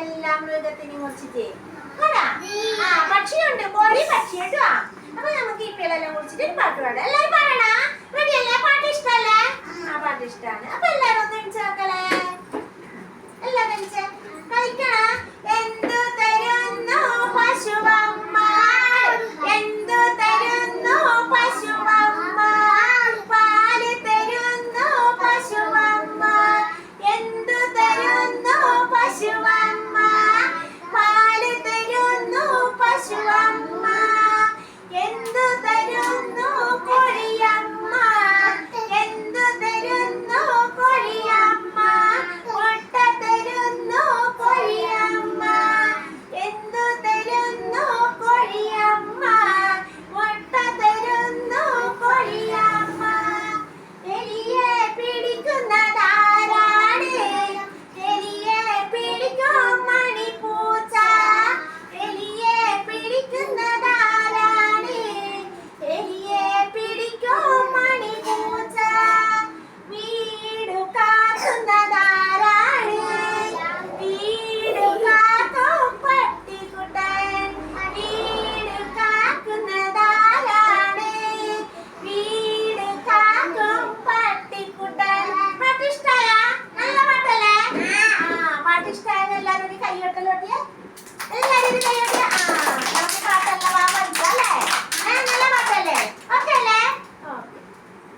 എല്ലാ മൃഗത്തിനെയും കുറിച്ചിട്ട് ആ പക്ഷിയുണ്ട്. കോഴി പക്ഷി കേട്ടോ അപ്പൊ നമുക്ക് ഈ കിളെല്ലാം കുറിച്ചിട്ട് ഒരു പാട്ട് പാടാം. എല്ലാവരും പാടണ? റെഡി ഇഷ്ടമായ എല്ലാവരും ഒരു കൈയ്യൊട്ടലോട്ടിയ എല്ലാവരും ഒരു കൈയ്യൊട്ടിയ